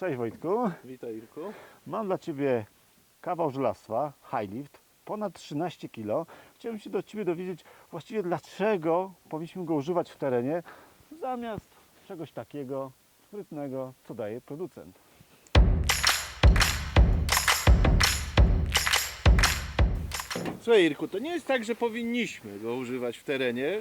Cześć Wojtku. Witaj Irku. Mam dla Ciebie kawał żelastwa, high lift, ponad 13 kg. Chciałbym się do Ciebie dowiedzieć właściwie dlaczego powinniśmy go używać w terenie zamiast czegoś takiego sprytnego, co daje producent. Słuchaj Irku, to nie jest tak, że powinniśmy go używać w terenie.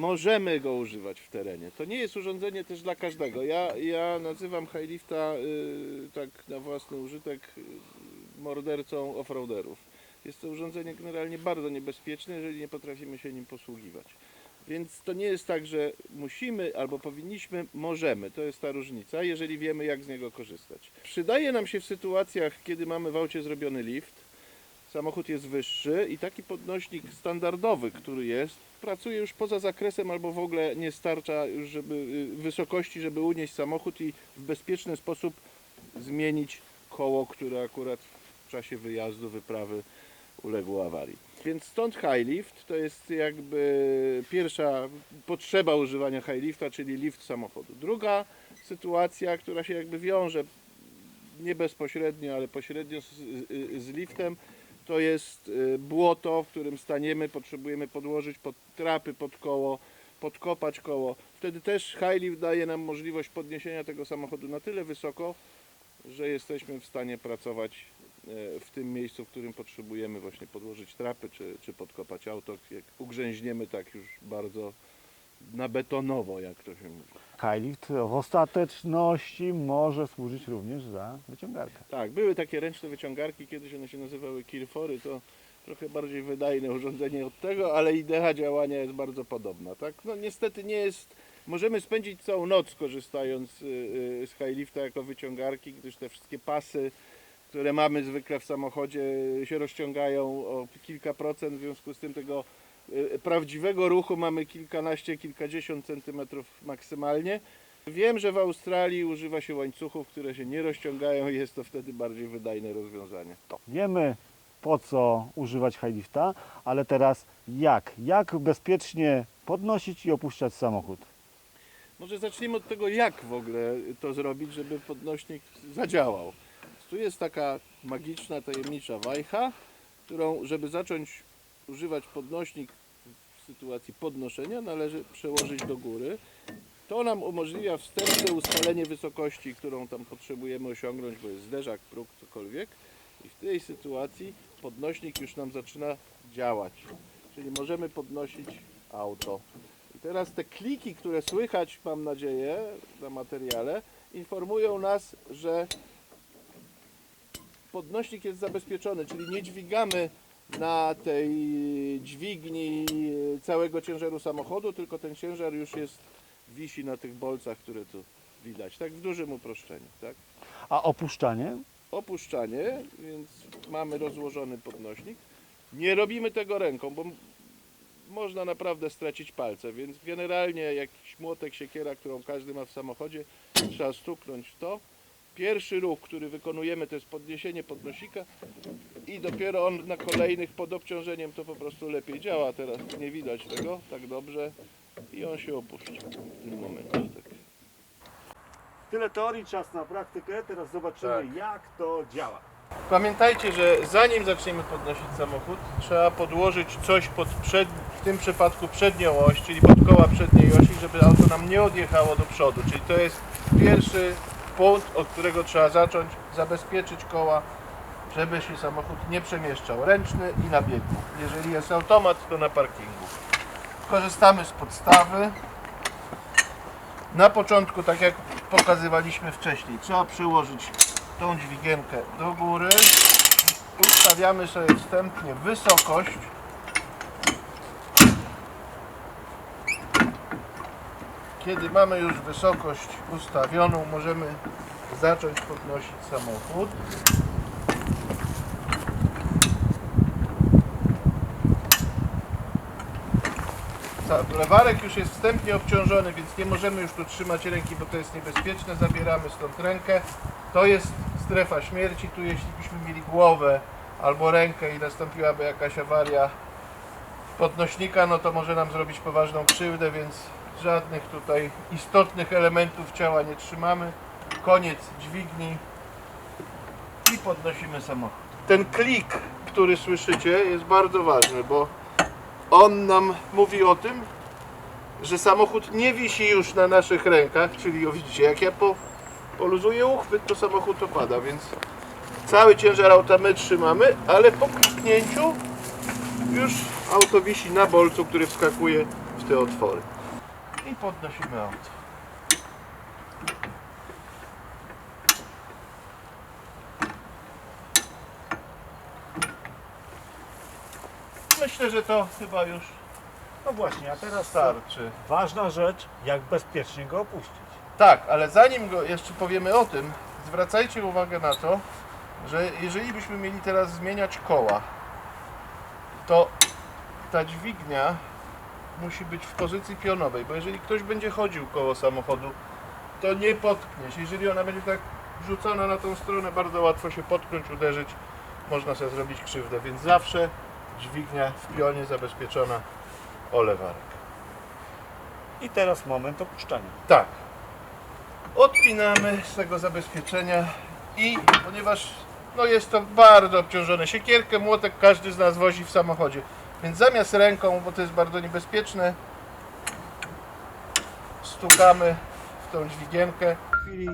Możemy go używać w terenie. To nie jest urządzenie też dla każdego. Ja, ja nazywam Highlifta y, tak na własny użytek y, mordercą offroaderów. Jest to urządzenie generalnie bardzo niebezpieczne, jeżeli nie potrafimy się nim posługiwać. Więc to nie jest tak, że musimy albo powinniśmy, możemy. To jest ta różnica, jeżeli wiemy, jak z niego korzystać. Przydaje nam się w sytuacjach, kiedy mamy w aucie zrobiony lift, samochód jest wyższy i taki podnośnik standardowy, który jest, pracuje już poza zakresem albo w ogóle nie starcza już żeby, y, wysokości, żeby unieść samochód i w bezpieczny sposób zmienić koło, które akurat w czasie wyjazdu, wyprawy uległo awarii. Więc stąd high lift to jest jakby pierwsza potrzeba używania high lifta, czyli lift samochodu. Druga sytuacja, która się jakby wiąże nie bezpośrednio, ale pośrednio z, z, z liftem, to jest y, błoto, w którym staniemy, potrzebujemy podłożyć pod trapy, pod koło, podkopać koło. Wtedy też high lift daje nam możliwość podniesienia tego samochodu na tyle wysoko, że jesteśmy w stanie pracować e, w tym miejscu, w którym potrzebujemy właśnie podłożyć trapy czy, czy podkopać auto. Jak ugrzęźniemy tak już bardzo na betonowo, jak to się mówi. High lift w ostateczności może służyć również za wyciągarkę. Tak, były takie ręczne wyciągarki, kiedyś one się nazywały Kirfory, to trochę bardziej wydajne urządzenie od tego, ale idea działania jest bardzo podobna. Tak? No niestety nie jest, możemy spędzić całą noc korzystając y, y, z Highlifta jako wyciągarki, gdyż te wszystkie pasy, które mamy zwykle w samochodzie się rozciągają o kilka procent, w związku z tym tego prawdziwego ruchu mamy kilkanaście, kilkadziesiąt centymetrów maksymalnie. Wiem, że w Australii używa się łańcuchów, które się nie rozciągają i jest to wtedy bardziej wydajne rozwiązanie. Wiemy po co używać high lifta, ale teraz jak? Jak bezpiecznie podnosić i opuszczać samochód? Może zacznijmy od tego, jak w ogóle to zrobić, żeby podnośnik zadziałał. Tu jest taka magiczna, tajemnicza wajcha, którą, żeby zacząć używać podnośnik sytuacji podnoszenia, należy przełożyć do góry. To nam umożliwia wstępne ustalenie wysokości, którą tam potrzebujemy osiągnąć, bo jest zderzak, próg, cokolwiek. I w tej sytuacji podnośnik już nam zaczyna działać. Czyli możemy podnosić auto. I teraz te kliki, które słychać, mam nadzieję, na materiale, informują nas, że podnośnik jest zabezpieczony, czyli nie dźwigamy na tej dźwigni całego ciężaru samochodu, tylko ten ciężar już jest, wisi na tych bolcach, które tu widać. Tak w dużym uproszczeniu. Tak? A opuszczanie? Opuszczanie, więc mamy rozłożony podnośnik. Nie robimy tego ręką, bo można naprawdę stracić palce, więc generalnie jakiś młotek, siekiera, którą każdy ma w samochodzie, trzeba stuknąć w to. Pierwszy ruch, który wykonujemy, to jest podniesienie podnosika i dopiero on na kolejnych pod obciążeniem to po prostu lepiej działa. Teraz nie widać tego tak dobrze i on się opuszcza w tym momencie. Tak. Tyle teorii, czas na praktykę. Teraz zobaczymy Tak. jak to działa. Pamiętajcie, że zanim zaczniemy podnosić samochód, trzeba podłożyć coś pod przed, w tym przypadku przednią oś, czyli pod koła przedniej osi, żeby auto nam nie odjechało do przodu. Czyli to jest pierwszy punkt, od którego trzeba zacząć, zabezpieczyć koła, żeby się samochód nie przemieszczał. Ręczny i na biegu. Jeżeli jest automat, to na parkingu. Korzystamy z podstawy. Na początku, tak jak pokazywaliśmy wcześniej, trzeba przyłożyć tą dźwigienkę do góry. Ustawiamy sobie wstępnie wysokość. Kiedy mamy już wysokość ustawioną, możemy zacząć podnosić samochód. Lewarek już jest wstępnie obciążony, więc nie możemy już tu trzymać ręki, bo to jest niebezpieczne. Zabieramy stąd rękę. To jest strefa śmierci. Tu jeśli byśmy mieli głowę albo rękę i nastąpiłaby jakaś awaria, podnośnika, no to może nam zrobić poważną krzywdę, więc żadnych tutaj istotnych elementów ciała nie trzymamy. Koniec dźwigni i podnosimy samochód. Ten klik, który słyszycie, jest bardzo ważny, bo on nam mówi o tym, że samochód nie wisi już na naszych rękach, czyli widzicie, jak ja po, poluzuję uchwyt, to samochód opada, więc cały ciężar auta my trzymamy, ale po kliknięciu już auto wisi na bolcu, który wskakuje w te otwory. I podnosimy auto. Myślę, że to chyba już No właśnie, a teraz starczy. ważna rzecz, jak bezpiecznie go opuścić. Tak, ale zanim go jeszcze powiemy o tym, zwracajcie uwagę na to, że jeżeli byśmy mieli teraz zmieniać koła, to ta dźwignia musi być w pozycji pionowej, bo jeżeli ktoś będzie chodził koło samochodu, to nie potknie się. Jeżeli ona będzie tak rzucona na tą stronę, bardzo łatwo się potknąć, uderzyć, można sobie zrobić krzywdę, więc zawsze dźwignia w pionie zabezpieczona o lewarek. I teraz moment opuszczania. Tak. Odpinamy z tego zabezpieczenia i ponieważ no jest to bardzo obciążone, siekierkę, młotek każdy z nas wozi w samochodzie. Więc zamiast ręką, bo to jest bardzo niebezpieczne, stukamy w tą dźwigienkę. W chwili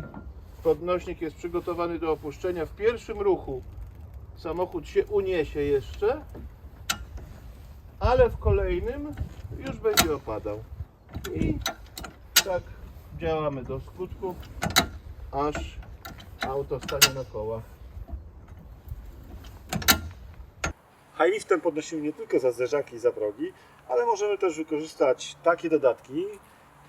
podnośnik jest przygotowany do opuszczenia. W pierwszym ruchu samochód się uniesie jeszcze, ale w kolejnym już będzie opadał. I tak działamy do skutku, aż auto stanie na kołach. Highliftem podnosimy nie tylko za zderzaki i za progi, ale możemy też wykorzystać takie dodatki,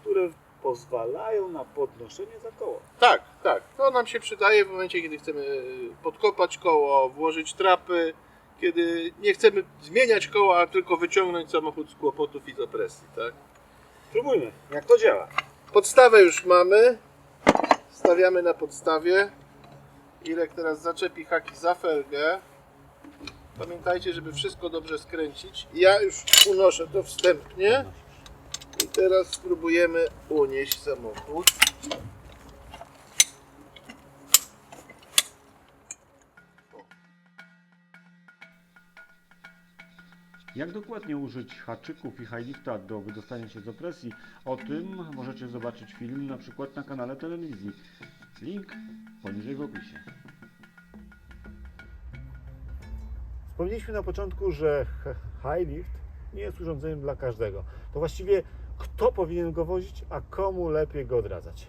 które pozwalają na podnoszenie za koło. Tak, tak. To nam się przydaje w momencie, kiedy chcemy podkopać koło, włożyć trapy, kiedy nie chcemy zmieniać koła, a tylko wyciągnąć samochód z kłopotów i z opresji, tak? Spróbujmy, jak to działa. Podstawę już mamy. Stawiamy na podstawie. Irek teraz zaczepi haki za felgę. Pamiętajcie, żeby wszystko dobrze skręcić. Ja już unoszę to wstępnie. I teraz spróbujemy unieść samochód. Jak dokładnie użyć haczyków i highlifta do wydostania się z opresji, o tym możecie zobaczyć film na przykład na kanale telewizji. Link poniżej w opisie. Wspomnieliśmy na początku, że highlift nie jest urządzeniem dla każdego. To właściwie kto powinien go wozić, a komu lepiej go odradzać?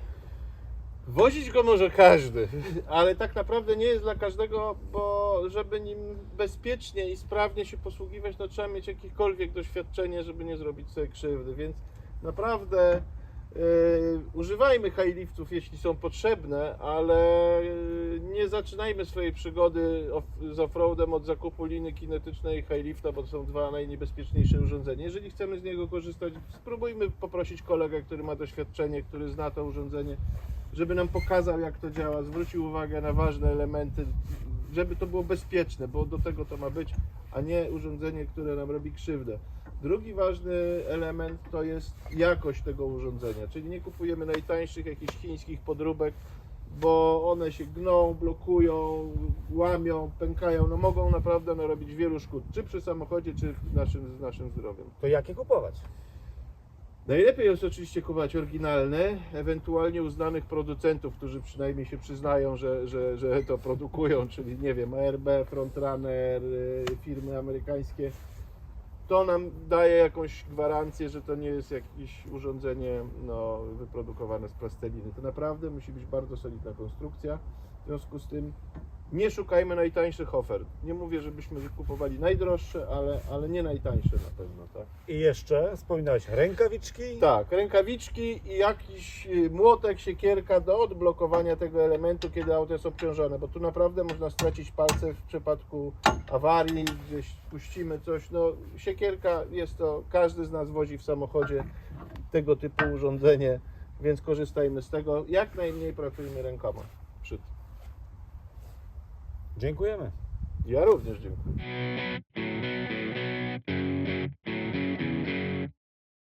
Wozić go może każdy, ale tak naprawdę nie jest dla każdego, bo żeby nim bezpiecznie i sprawnie się posługiwać, to trzeba mieć jakiekolwiek doświadczenie, żeby nie zrobić sobie krzywdy, więc naprawdę używajmy highliftów, jeśli są potrzebne, ale yy, nie zaczynajmy swojej przygody z offroadem od zakupu liny kinetycznej highlifta, bo to są dwa najniebezpieczniejsze urządzenia. Jeżeli chcemy z niego korzystać, spróbujmy poprosić kolegę, który ma doświadczenie, który zna to urządzenie, żeby nam pokazał jak to działa, zwrócił uwagę na ważne elementy, żeby to było bezpieczne, bo do tego to ma być, a nie urządzenie, które nam robi krzywdę. Drugi ważny element to jest jakość tego urządzenia, czyli nie kupujemy najtańszych jakichś chińskich podróbek, bo one się gną, blokują, łamią, pękają, no mogą naprawdę narobić wielu szkód, czy przy samochodzie, czy naszym, z naszym zdrowiem. To jakie kupować? Najlepiej jest oczywiście kupować oryginalne, ewentualnie uznanych producentów, którzy przynajmniej się przyznają, że, że, że to produkują, czyli nie wiem, ARB, Frontrunner, y, firmy amerykańskie. To nam daje jakąś gwarancję, że to nie jest jakieś urządzenie no, wyprodukowane z plasteliny. To naprawdę musi być bardzo solidna konstrukcja. W związku z tym nie szukajmy najtańszych ofert. Nie mówię, żebyśmy kupowali najdroższe, ale, ale nie najtańsze na pewno. Tak? I jeszcze wspominałeś rękawiczki. Tak, rękawiczki i jakiś y, młotek, siekierka do odblokowania tego elementu, kiedy auto jest obciążone, bo tu naprawdę można stracić palce w przypadku awarii, gdzieś puścimy coś. No, siekierka jest to, każdy z nas wozi w samochodzie tego typu urządzenie, więc korzystajmy z tego. Jak najmniej pracujmy rękoma. Dziękujemy. Ja również dziękuję.